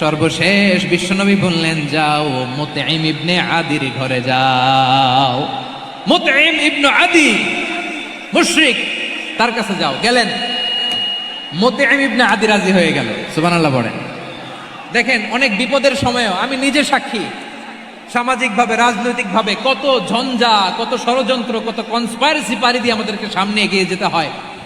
সর্বশেষ বিশ্বনবী বললেন, যাও, মুতঈম ইবনে আদির ঘরে যাও। মুতঈম ইবনে আদি, মুশরিক, তার কাছে যাও। গেলেন। মুতঈম ইবনে আদি রাজি হয়ে গেল। সুবানাল্লাহ পড়েন। দেখেন, অনেক বিপদের সময়ও আমি নিজে সাক্ষী। সামাজিকভাবে, রাজনৈতিকভাবে কত ঝঞ্ঝা, কত ষড়যন্ত্র, কত কনস্পাইরেসি পারি দিয়ে আমাদেরকে সামনে এগিয়ে যেতে হয়।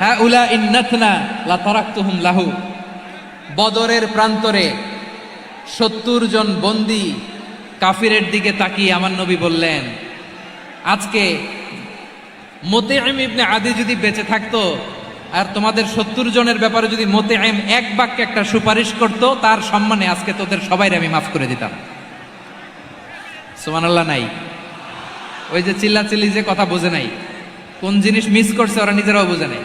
হাউলা ইন্নাতনা লা তারাকতুহুম লাহু। বদরের প্রান্তরে সত্তর জন বন্দি কাফিরের দিকে তাকিয়ে আমার নবী বললেন, আজকে মোতেআম ইবনে আদি যদি বেঁচে থাকতো আর তোমাদের সত্তর জনের ব্যাপারে যদি মোতেআম এক বাক্যে একটা সুপারিশ করত, তার সম্মানে আজকে তোদের সবাই আমি মাফ করে দিতাম। সুমানাল্লাহ নাই। ওই যে চিল্লাচিল্লি যে কথা বোঝে নাই। কোন জিনিস মিস করছে ওরা নিজেরাও বোঝে নাই।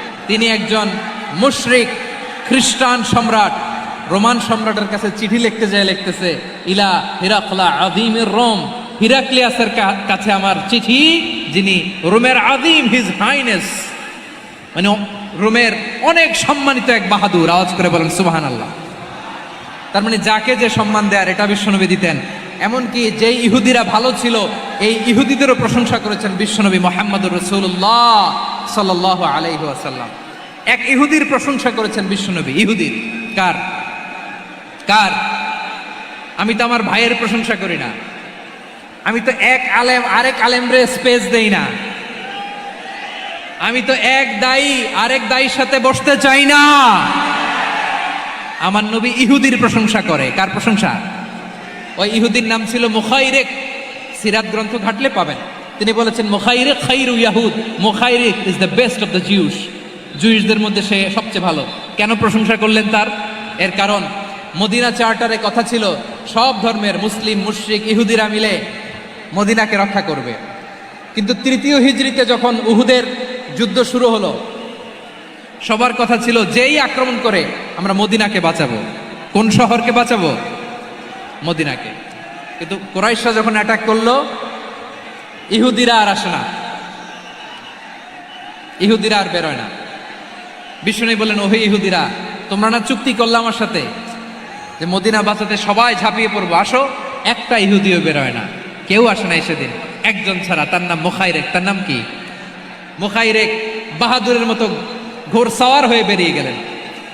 তিনি একজন মুশরিক, খ্রিস্টান সম্রাট। রোমান সম্রাটের কাছে চিঠি লিখতে যায়, লিখতেছে, ইলা হিরাকলা আদিমের রোম। হিরাক্লিয়াসের কাছে আমার চিঠি, যিনি রোমের আদিম হিজ হাইনেস। মানে রোমের অনেক সম্মানিত এক বাহাদুর। আওয়াজ করে বলেন সুবাহান আল্লাহ তার মানে যাকে যে সম্মান দেয়ার এটা বিশ্বনবী দিতেন এমনকি যেই ইহুদিরা ভালো ছিল, এই ইহুদিদেরও প্রশংসা করেছেন বিশ্বনবী মোহাম্মদুর রসুল্লাহ সাল আলাইহি আসাল্লাম এক ইহুদির প্রশংসা করেছেন বিশ্বনবী ইহুদির কার? কার? আমি তো আমার ভাইয়ের প্রশংসা করি না। আমি তো এক আলেম, আরেক আলেমরে স্পেস দেই না। আমি তো এক দায়ী, আরেক দায়ীর সাথে বসতে চাই না। আমার নবী ইহুদির প্রশংসা করে। কার প্রশংসা? ওই ইহুদির নাম ছিল মুখাইরেক। সিরাত গ্রন্থ ঘাটলে পাবেন। তিনি বলেছেন, মুখাইরেক খাইরু ইয়াহুদ। Mukhayriq is the best of the Jews জুইসদের মধ্যে সে সবচেয়ে ভালো। কেন প্রশংসা করলেন তার? এর কারণ, মদিনা চার্টারে কথা ছিল, সব ধর্মের মুসলিম, মুশরিক, ইহুদিরা মিলে মদিনাকে রক্ষা করবে। কিন্তু তৃতীয় হিজড়িতে যখন উহুদের যুদ্ধ শুরু হলো, সবার কথা ছিল, যেই আক্রমণ করে আমরা মদিনাকে বাঁচাবো, কোন শহরকে বাঁচাবো? মদিনাকে। কিন্তু কোরাইশা যখন অ্যাটাক করল, ইহুদিরা আর আসে না। ইহুদিরা আর বেরোয় না। বিষ্ণু বললেন, ওহে ইহুদিরা, তোমরা না চুক্তি করলে আমার সাথে? যে মদিনা বাঁচাতে সবাই ঝাঁপিয়ে পড়ব, আসো, একটা ইহুদিও বেরোয় না। কেউ আসে না সেদিন। একজন ছাড়া, তার নাম মুখাইরেক। তার নাম কি? মুখাইরেক বাহাদুরের মতো ঘোর সাওয়ার হয়ে বেরিয়ে গেলেন।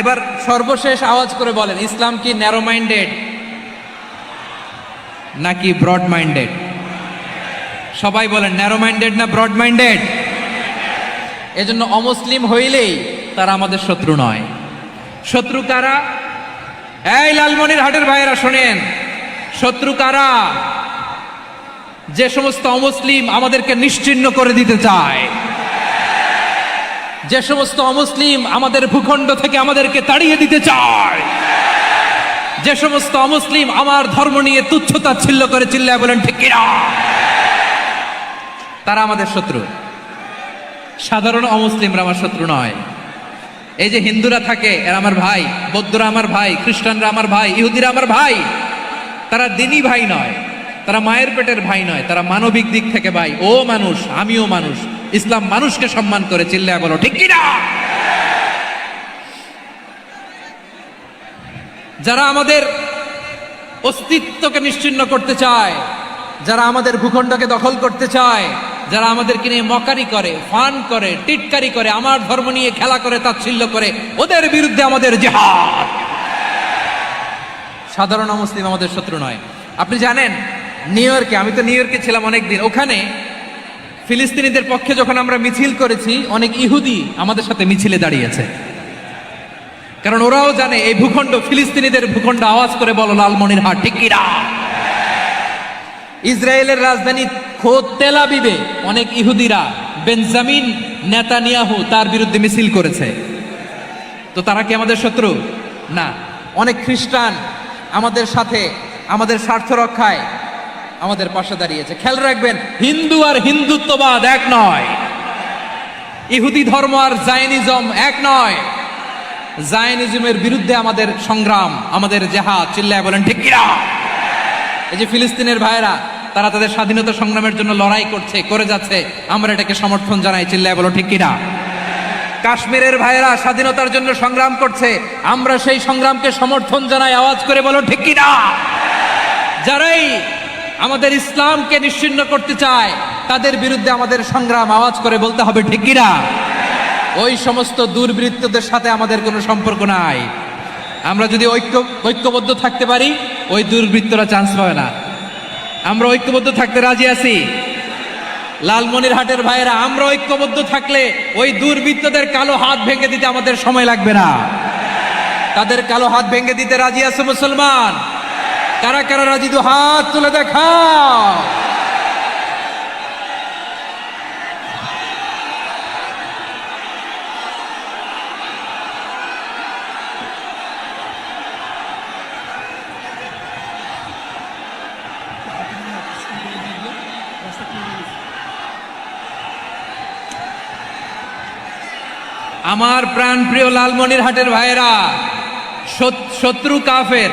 এবার সর্বশেষ আওয়াজ করে বলেন, ইসলাম কি ন্যারো মাইন্ডেড নাকি ব্রড মাইন্ডেড সবাই বলেন ন্যারো মাইন্ডেড না ব্রড মাইন্ডেড এজন্য অমুসলিম হইলেই তারা আমাদের শত্রু নয়। শত্রু কারা? এই লালমনির হাটের ভাইয়েরা শোনেন, শত্রু কারা? যে সমস্ত অমুসলিম আমাদেরকে নিশ্চিহ্ন করে দিতে চায়। যে সমস্ত অমুসলিম আমাদের ভূখণ্ড থেকে আমাদেরকে তাড়িয়ে দিতে চায়। যে সমস্ত অমুসলিম আমার ধর্ম নিয়ে তুচ্ছতা ছিল্ল করে চিল্লায় বলেন ঠিক তারা আমাদের শত্রু। সাধারণ অমুসলিমরা আমার শত্রু নয়। এই যে হিন্দুরা থাকে, এরা আমার ভাই, বৌদ্ধরা আমার ভাই, খ্রিস্টানরা আমার ভাই, ইহুদিরা আমার ভাই, তারা দিনই ভাই নয়। তারা মায়ের পেটের ভাই নয়, তারা মানবিক দিক থেকে ভাই। ও মানুষ, আমিও মানুষ। ইসলাম মানুষকে সম্মান করে, চিল্লায় বলো, ঠিক কিনা? যারা আমাদের অস্তিত্বকে নিশ্চিন্ন করতে চায়, যারা আমাদের ভূখণ্ডকে দখল করতে চায়, যারা আমাদেরকে নিয়ে মকারি করে, ফান করে, টিটকারি করে, আমার ধর্ম নিয়ে খেলা করে, তাচ্ছিল্য করে, ওদের বিরুদ্ধে আমাদের জেহাদ। সাধারণ মুসলিম আমাদের শত্রু নয়। আপনি জানেন, নিউ ইয়র্কে, আমি তো নিউ ইয়র্কে ছিলাম অনেকদিন, ওখানে ফিলিস্তিনিদের পক্ষে যখন আমরা মিছিল করেছি, অনেক ইহুদি আমাদের সাথে মিছিলে দাঁড়িয়েছে। কারণ ওরাও জানে এই ভূখণ্ড, ফিলিস্তিনিদের ভূখণ্ড আওয়াজ করে বলো লালমনির হাট কিনা? ইসরায়েলের রাজধানী খোদ তেলাবিবে অনেক ইহুদিরা বেঞ্জামিন নেতানিয়াহু তার বিরুদ্ধে মিছিল করেছে। তো তারা কি আমাদের শত্রু? না। অনেক খ্রিস্টান আমাদের সাথে, আমাদের স্বার্থ রক্ষায় আমাদের পাশে দাঁড়িয়েছে। খেয়াল রাখবেন, হিন্দু আর হিন্দুত্ববাদ এক নয়। ইহুদি ধর্ম আর জায়নিজম এক নয়। জায়নিজমের বিরুদ্ধে আমাদের সংগ্রাম, আমাদের জেহাদ, চিল্লায় বলেন, ঠিক এই যে ফিলিস্তিনের ভাইরা তারা তাদের স্বাধীনতা সংগ্রামের জন্য লড়াই করছে, করে যাচ্ছে, আমরা এটাকে সমর্থন জানাই, চিল্লায় বলো, ঠিক কিনা? কাশ্মীরের ভাইয়েরা স্বাধীনতার জন্য সংগ্রাম করছে, আমরা সেই সংগ্রামকে সমর্থন জানাই, আওয়াজ করে বলো, ঠিক কিনা? যারাই আমাদের ইসলামকে নিশ্চিন্ন করতে চায়, তাদের বিরুদ্ধে আমাদের সংগ্রাম আওয়াজ করে বলতে হবে, ঠিক ওই সমস্ত দুর্বৃত্তদের সাথে আমাদের কোনো সম্পর্ক নাই। আমরা যদি ঐক্য, ঐক্যবদ্ধ থাকতে পারি, ওই দুর্বৃত্তরা চান্স পাবে না। আমরা ঐক্যবদ্ধ থাকতে রাজি আছি। লালমনির হাটের ভাইয়েরা, আমরা ঐক্যবদ্ধ থাকলে ওই দুর্বৃত্তদের কালো হাত ভেঙে দিতে আমাদের সময় লাগবে না। তাদের কালো হাত ভেঙে দিতে রাজি আছে মুসলমান। কারা কারা রাজি? দু হাত তুলে দেখাও। আমার প্রাণ প্রিয় লালমনির হাটের ভাইয়েরা শত্রু কাফের।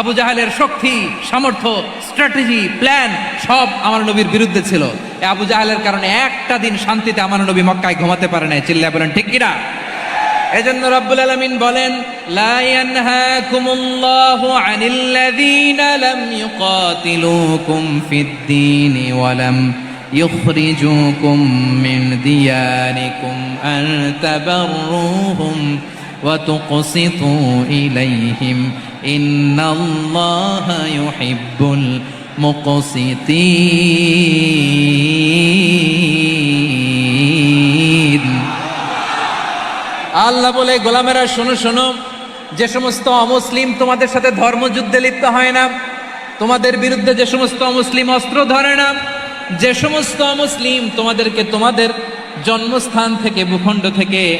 আবু জাহেলের শক্তি সামর্থ্য স্ট্র্যাটেজি প্ল্যান সব আমার নবীর বিরুদ্ধে ছিল এই আবু জাহেলের কারণে একটা দিন শান্তিতে আমার নবী মক্কায় ঘুমাতে পারে নাই চিল্লা বলেন ঠিক কিনা এজন্য রব্বুল আলামিন বলেন লা ইয়ানহাকুমুল্লাহু আনিল্লাযীনা লাম ইউকাতিলুকুম ফিদ-দীন ওয়া লাম يخرجوكم من دياركم أن تبروهم وتقسطوا إليهم ইন্নাল্লাহা ইউহিব্বুল মুকসিতিন। আল্লাহ বলে, গোলামেরা, শোনো শোনো, যে সমস্ত অমুসলিম তোমাদের সাথে ধর্মযুদ্ধে লিপ্ত হয় না, তোমাদের বিরুদ্ধে যে সমস্ত অমুসলিম অস্ত্র ধরে না, যে সমস্ত অমুসলিম তোমাদেরকে তোমাদের জন্মস্থান থেকে, ভূখণ্ড থেকে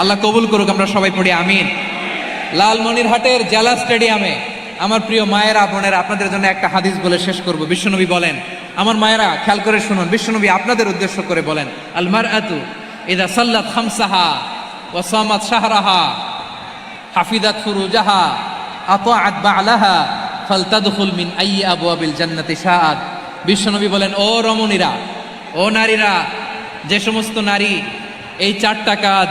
আল্লাহ কবুল করুক, আমরা সবাই পড়ি, আমিন। লালমনিরহাটের জেলা স্টেডিয়ামে আমার প্রিয় মায়েরা, বোনেরা, আপনাদের জন্য একটা হাদিস বলে শেষ করব। বিশ্বনবী বলেন, আমার মায়েরা, খেয়াল করে শুনুন, বিশ্বনবী আপনাদের উদ্দেশ্য করে বলেন আলমার আতু ইদা সাল্লাত খামসাহা ওয়াসামাত শাহরাহা হাফিদাত ফুরুজাহা, আতাআত বা'লাহা, ফালতাদখুল মিন আইয়ি আবওয়াবিল জান্নাতি শাআত। বিশ্বনবী বলেন, ও রমণীরা, ও নারীরা, যে সমস্ত নারী এই চারটা কাজ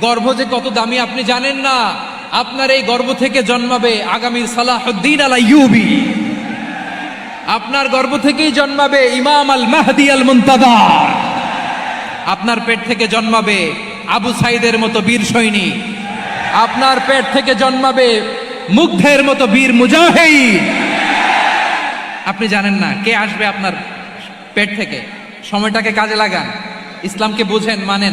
গর্ভ যে কত দামি আপনি জানেন না? আপনার এই গর্ভ থেকে জন্মাবে আগামীর সালাহুদ্দিন আলা ইউবি আপনার গর্ভ থেকেই জন্মাবে ইমাম আল মাহদি আল মুন্তাদা আপনার পেট থেকে জন্মাবে আবু সাইদের মতো বীর সৈনিক আপনার পেট থেকে জন্মাবে মুগ্ধের মতো বীর মুজাহিদ। আপনি জানেন না কে আসবে আপনার পেট থেকে? সময়টাকে কাজে লাগান। ইসলামকে বুঝেন, মানেন।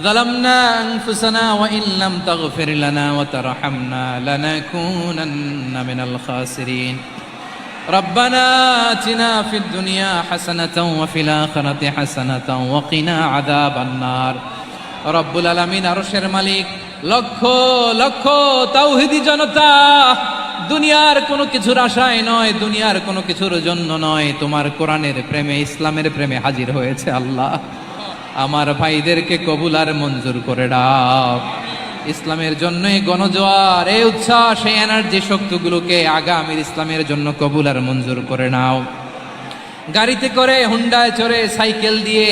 ظلمنا أنفسنا وإن لم تغفر لنا وترحمنا لنكونن من الخاسرين ربنا آتنا في الدنيا حسنة وفي الآخرة حسنة وقنا عذاب النار রব্বুল আলমিন আরশের মালিক লক্ষ লক্ষ তাওহিদি জনতা দুনিয়ার কোনো কিছুর আশায় নয় দুনিয়ার কোনো কিছুর জন্য নয় তোমার কোরআনের প্রেমে ইসলামের প্রেমে হাজির হয়েছে আল্লাহ আমার ভাইদেরকে কবুল আর মঞ্জুর করে দাও ইসলামের জন্য এই গণজোয়ার, এই উচ্ছ্বাস, এই এনার্জি শক্তিগুলোকে আগামীর ইসলামের জন্য কবুল আর মঞ্জুর করে নাও। গাড়িতে করে হুন্ডায় চড়ে সাইকেল দিয়ে,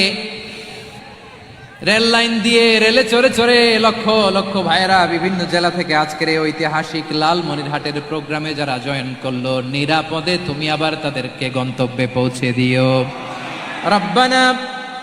রেল লাইন দিয়ে, রেলে চড়ে চড়ে লক্ষ লক্ষ ভাইয়েরা বিভিন্ন জেলা থেকে আজকের এই ঐতিহাসিক লালমনিরহাটের প্রোগ্রামে যারা জয়েন করল, নিরাপদে তুমি আবার তাদেরকে গন্তব্যে পৌঁছে দিও। রব্বানা